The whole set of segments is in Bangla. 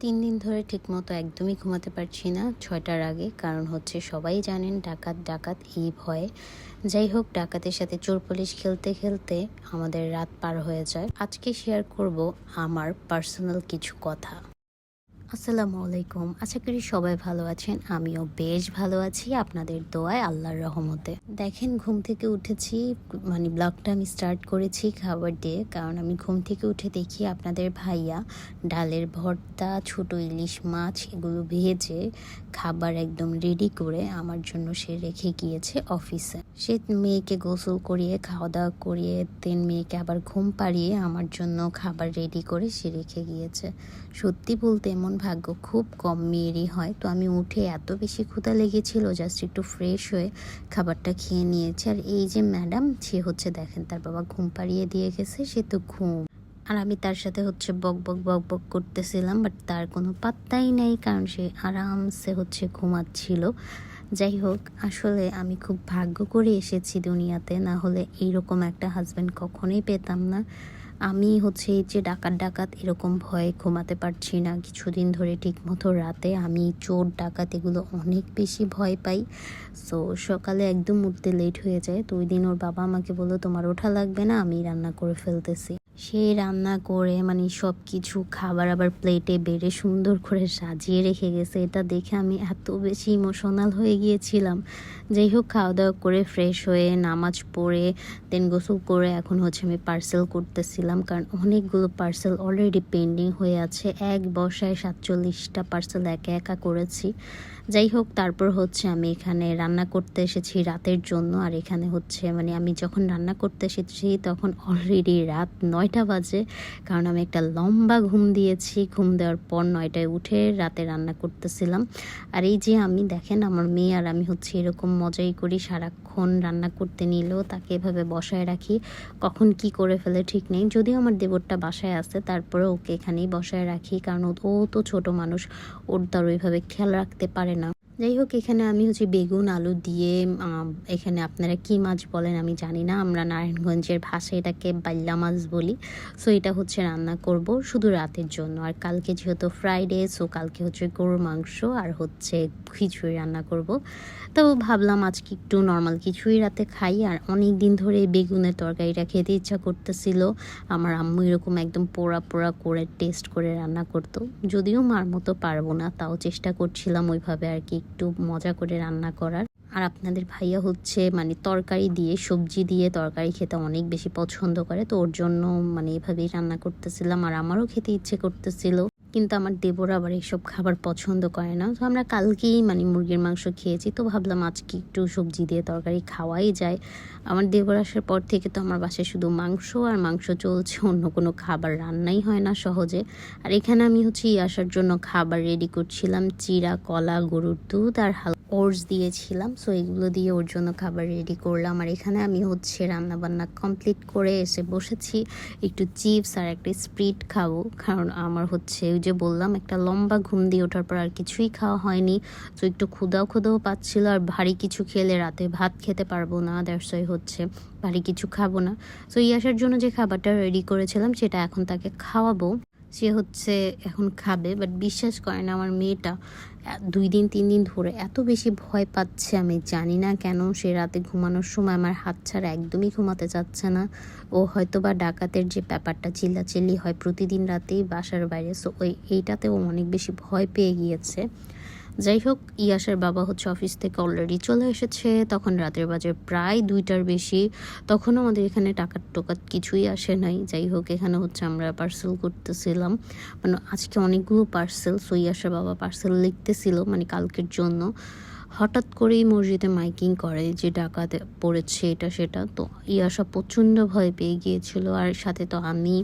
তিন দিন ধরে ঠিকমতো একদমই ঘুমাতে পারছি না, ছয়টার আগে। কারণ হচ্ছে সবাই জানেন, ডাকাত ডাকাত এই ভয়ে। যাই হোক, ডাকাতের সাথে চোর পুলিশ খেলতে খেলতে আমাদের রাত পার হয়ে যায়। আজকে শেয়ার করব আমার পার্সোনাল কিছু কথা। আসসালামু আলাইকুম। আশা করি সবাই ভালো আছেন। আমিও বেশ ভালো আছি। আপনাদের দোয়ায় আল্লাহর রহমতে। দেখেন, ঘুম থেকে উঠেছি। মানে ব্লগটা আমি স্টার্ট করেছি খাবার দিয়ে। কারণ আমি ঘুম থেকে উঠে দেখি আপনাদের ভাইয়া ডালের ভর্তা, ছোট ইলিশ মাছ এগুলো ভেজে খাবার একদম রেডি করে আমার জন্য সে রেখে গিয়েছে অফিসে। সে মেয়েকে গোসল করিয়ে খাওয়া দাওয়া করিয়ে, দেন মেয়েকে আবার ঘুম পাড়িয়ে আমার জন্য খাবার রেডি করে সে রেখে গিয়েছে। সত্যি বলতে এমন ভাগ্য খুব কম মেয়েরই হয়। তো আমি উঠে এত বেশি ক্ষুধা লেগেছিল জাস্ট একটু ফ্রেশ হয়ে খাবারটা খেয়ে নিয়েছি। আর এই যে ম্যাডাম সে হচ্ছে দেখেন তার বাবা ঘুম পাড়িয়ে দিয়ে গেছে, সে তো ঘুম। আর আমি তার সাথে হচ্ছে বক বক বক বক করতেছিলাম বাট তার কোনো পাত্তাই নেই, কারণ সে আরামসে হচ্ছে ঘুমাচ্ছিল। যাই হোক, আসলে আমি খুব ভাগ্য করে এসেছি দুনিয়াতে, না হলে এইরকম একটা হাজব্যান্ড কখনোই পেতাম না। আমি হচ্ছে এই যে ডাকাত ডাকাত এরকম ভয়ে ঘুমাতে পারছি না। কিছুদিন ধরে ঠিক মতো রাতে আমি চোর ডাকাত এগুলো অনেক বেশি ভয় পাই। সো সকালে একদম উঠতে লেট হয়ে যায়। তো ওই দিন ওর বাবা আমাকে বলল, তোমার ওঠা লাগবে না, আমি রান্না করে ফেলতেছি। সে রান্না করে মানে সব কিছু খাবার আবার প্লেটে বেড়ে সুন্দর করে সাজিয়ে রেখে গেছে। এটা দেখে আমি এত বেশি ইমোশনাল হয়ে গিয়েছিলাম। যাই হোক খাওয়া দাওয়া করে ফ্রেশ হয়ে নামাজ পড়ে দেন গোসল করে এখন হচ্ছে আমি পার্সেল করতেছিলাম, কারণ অনেকগুলো পার্সেল অলরেডি পেন্ডিং হয়ে আছে। এক বসায় সাতচল্লিশটা পার্সেল একা একা করেছি। যাই হোক, তারপর হচ্ছে আমি এখানে রান্না করতে এসেছি রাতের জন্য। আর এখানে হচ্ছে মানে আমি যখন রান্না করতে এসেছি তখন অলরেডি রাত নয়টা বাজে। কারণ আমি একটা লম্বা ঘুম দিয়েছি। ঘুম দেওয়ার পর নয়টায় উঠে রাতে রান্না করতেছিলাম। আর এই যে আমি, দেখেন আমার মেয়ে আর আমি হচ্ছে এরকম মজাই করি। সারাক্ষণ রান্না করতে নিলেও তাকে এভাবে বসায় রাখি। কখন কি করে ফেলে ঠিক নেই। যদিও আমার দেবরটা বাসায় আছে তারপরে ওকে এখানেই বসায় রাখি। কারণ ও তো ছোট মানুষ, ওর তার ওইভাবে খেয়াল রাখতে পারে যাই হোক, এখানে আমি হচ্ছে বেগুন, আলু দিয়ে এখানে আপনারা কি মাছ বলেন আমি জানি না। আমরা নারায়ণগঞ্জের ভাষায় এটাকে বাল্লা মাছ বলি। সো এটা হচ্ছে রান্না করব শুধু রাতের জন্য। আর কালকে যেহেতু ফ্রাইডে সো কালকে হচ্ছে গরুর মাংস আর হচ্ছে খিচুড়ি রান্না করব। তো ভাবলাম আজকে একটু নর্মাল কিছুই রাতে খাই। আর অনেক দিন ধরে বেগুনের তরকারিটা খেতে ইচ্ছা করতেছিল। আমার আম্মু এরকম একদম পোড়া পোড়া করে টেস্ট করে রান্না করতো। যদিও মার মতো পারব না, তাও চেষ্টা করছিলাম ওইভাবে আর কি একটু মজা করে রান্না করার। আর আপনাদের ভাইয়া হচ্ছে মানে তরকারি দিয়ে, সবজি দিয়ে তরকারি খেতে অনেক বেশি পছন্দ করে। তো ওর জন্য মানে এভাবেই রান্না করতেছিলাম আর আমারও খেতে ইচ্ছে করতেছিল। কিন্তু আমার দেবর আবার এইসব খাবার পছন্দ করে না। তো আমরা কালকেই মানে মুরগির মাংস খেয়েছি, তো ভাবলাম আজকে একটু সবজি দিয়ে তরকারি খাওয়াই যায়। আমার দেবর আসার পর থেকে তো আমার বাসায় শুধু মাংস আর মাংস চলছে, অন্য কোনো খাবার রান্নাই হয় না সহজে। আর এখানে আমি হচ্ছে আসার জন্য খাবার রেডি করছিলাম চিরা কলা, গরুর দুধ আর ওটস দিয়েছিলাম সো এগুলো দিয়ে ওর জন্য খাবার রেডি করলাম। আর এখানে আমি হচ্ছে রান্না বান্না কমপ্লিট করে এসে বসেছি। একটু চিপস আর একটা স্প্রিট খাব, কারণ আমার হচ্ছে ওই যে বললাম, একটা লম্বা ঘুম দিয়ে ওঠার পর আর কিছুই খাওয়া হয়নি। তো একটু ক্ষুদাও ক্ষুদাও পাচ্ছিলো, আর ভারী কিছু খেলে রাতে ভাত খেতে পারব না দ্যাটস হচ্ছে ভারী কিছু খাব না। সো এই আসার জন্য যে খাবারটা রেডি করেছিলাম, সেটা এখন তাকে খাওয়াবো। সে হচ্ছে এখন খাবে বাট বিশ্বাস করে না আমার মেয়েটা দুই দিন, তিন দিন ধরে এত বেশি ভয় পাচ্ছে আমি। জানি না কেন সে রাতে ঘুমানোর সময় আমার হাত ছাড়া একদমই ঘুমাতে চাচ্ছে না। ও হয়তো বা ডাকাতের যে ব্যাপারটা চিল্লাচিল্লি হয় প্রতিদিন রাতেই বাসার বাইরে। সো ওই এইটাতে ও অনেক বেশি ভয় পেয়ে গিয়েছে। যাই হোক, ইয়াসের বাবা হচ্ছে অফিস থেকে অলরেডি চলে এসেছে। তখন রাতের বাজে প্রায় দুইটার বেশি। তখনও আমাদের এখানে টাকার টোকার কিছুই আসে নাই। যাই হোক, এখানে হচ্ছে আমরা পার্সেল করতেছিলাম। মানে আজকে অনেকগুলো পার্সেল সো ইয়াসের বাবা পার্সেল লিখতেছিল মানে কালকের জন্য। হঠাৎ করেই মসজিদে মাইকিং করে যে ডাকাতে পড়েছে এটা, সেটা। তো ইয়াসা প্রচণ্ড ভয় পেয়ে গিয়েছিল আর সাথে তো আমি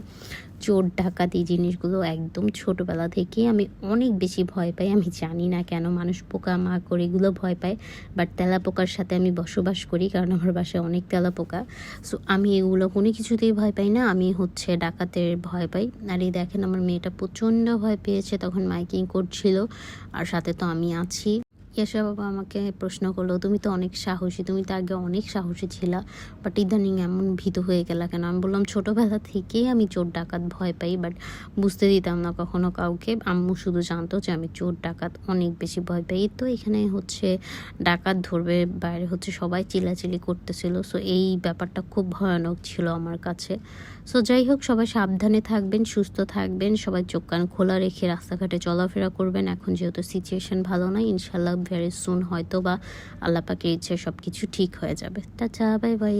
চোর, ডাকাতি জিনিসগুলো একদম ছোটোবেলা থেকে আমি অনেক বেশি ভয় পাই। আমি জানি না কেন মানুষ পোকা মা করে এগুলো ভয় পায় বাট তেলা পোকার সাথে আমি বসবাস করি কারণ আমার বাসায় অনেক তেলা পোকা সো আমি এগুলো কোনো কিছুতেই ভয় পাই না, আমি হচ্ছে ডাকাতের ভয় পাই। আর এই দেখেন আমার মেয়েটা প্রচণ্ড ভয় পেয়েছে, তখন মাইকিং করছিল। আর সাথে তো আমি আছি। ইয়াশা বাবা আমাকে প্রশ্ন করল, তুমি তো অনেক সাহসী, তুমি তো আগে অনেক সাহসী ছিলা বাট ইদানিং এমন ভীত হয়ে গেলা কেন? আমি বললাম, ছোটোবেলা থেকেই আমি চোর ডাকাত ভয় পাই বাট বুঝতে দিতাম না কখনো কাউকে। আম্মু শুধু জানতো যে আমি চোর ডাকাত, অনেক বেশি ভয় পাই। তো এখানে হচ্ছে ডাকাত ধরবে, বাইরে হচ্ছে সবাই চিলাচিলি করতেছিল সো এই ব্যাপারটা খুব ভয়ানক ছিল আমার কাছে। সো যাই হোক, সবাই সাবধানে থাকবেন, সুস্থ থাকবেন, সবাই চোখ কান খোলা রেখে রাস্তাঘাটে চলাফেরা করবেন। এখন যেহেতু সিচুয়েশন ভালো নয় ইনশাল্লাহ ভেরি সুন হয়তো বা আল্লাপাকে ইচ্ছে সব কিছু ঠিক হয়ে যাবে। চা বাই বাই